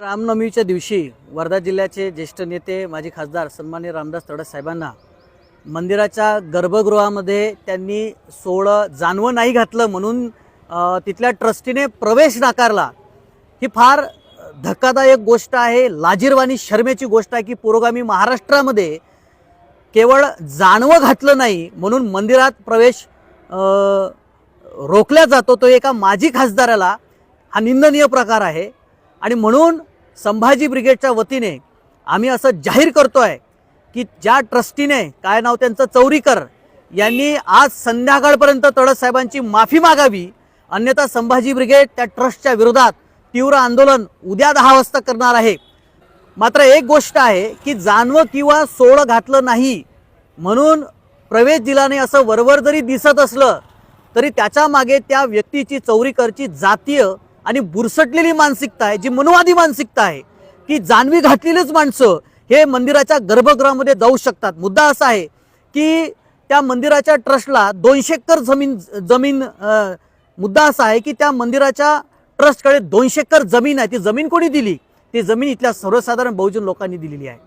रामनवमीच्या दिवशी वर्धा जिल्ह्याचे ज्येष्ठ नेते माजी खासदार सन्मान्य रामदास तडस साहेबांना मंदिराच्या गर्भगृहामध्ये त्यांनी सोळं जानवं नाही घातलं म्हणून तिथल्या ट्रस्टीने प्रवेश नाकारला. ही फार धक्कादायक गोष्ट आहे. लाजीरवाणी शर्मेची गोष्ट आहे की पुरोगामी महाराष्ट्रामध्ये केवळ जानवं घातलं नाही म्हणून मंदिरात प्रवेश रोखला जातो. तो एका माजी खासदाराला हा निंदनीय प्रकार आहे. आणि म्हणून संभाजी ब्रिगेडच्या वतीने आम्ही असं जाहीर करतो आहे की ज्या ट्रस्टीने काय नाव त्यांचं चौरीकर यांनी आज संध्याकाळपर्यंत तडस साहेबांची माफी मागावी अन्यथा संभाजी ब्रिगेड त्या ट्रस्टच्या विरोधात तीव्र आंदोलन उद्या दहा वाजता करणार आहे. मात्र एक गोष्ट आहे की जानवं किंवा सोळं घातलं नाही म्हणून प्रवेश दिला नाही असं वरवर जरी दिसत असलं तरी त्याच्यामागे त्या व्यक्तीची चौरीकरची जातीय आणि बुरसटलेली मानसिकता आहे जी मनुवादी मानसिकता आहे की जानवी घातलेलीच माणसं हे मंदिराच्या गर्भगृहामध्ये जाऊ शकतात. मुद्दा असा आहे की त्या मंदिराच्या ट्रस्टला दोनशे एकर जमीन जमीन मुद्दा असा आहे की त्या मंदिराच्या ट्रस्टकडे दोनशे एकर जमीन आहे ती जमीन कोणी दिली? ती जमीन इथल्या सर्वसाधारण बहुजन लोकांनी दिलेली आहे.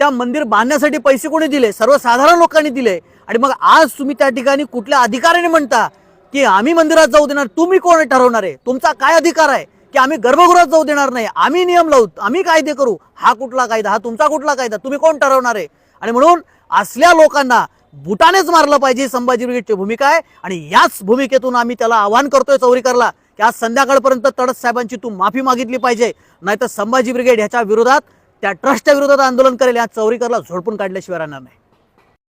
त्या मंदिर बांधण्यासाठी पैसे कोणी दिले? सर्वसाधारण लोकांनी दिले. आणि मग आज तुम्ही त्या ठिकाणी कुठल्या अधिकाऱ्याने म्हणता? की आम्ही मंदिरात जाऊ देणार तुम्ही कोण ठरवणार? आहे तुमचा काय अधिकार आहे की आम्ही गर्भगृहात जाऊ देणार नाही? आम्ही नियम लावू आम्ही कायदे करू. हा कुठला कायदा हा तुमचा कुठला कायदा? तुम्ही कोण ठरवणार? आहे आणि म्हणून असल्या लोकांना बुटानेच मारलं पाहिजे. संभाजी ब्रिगेडची भूमिका आहे. आणि याच भूमिकेतून आम्ही त्याला आवाहन करतोय चौरीकरला की आज संध्याकाळपर्यंत तडस साहेबांची तू माफी मागितली पाहिजे. नाहीतर संभाजी ब्रिगेड ह्याच्या विरोधात त्या ट्रस्टच्या विरोधात आंदोलन करेल. या चौरीकरला झोडपून काढल्याशिवाय राहणार नाही.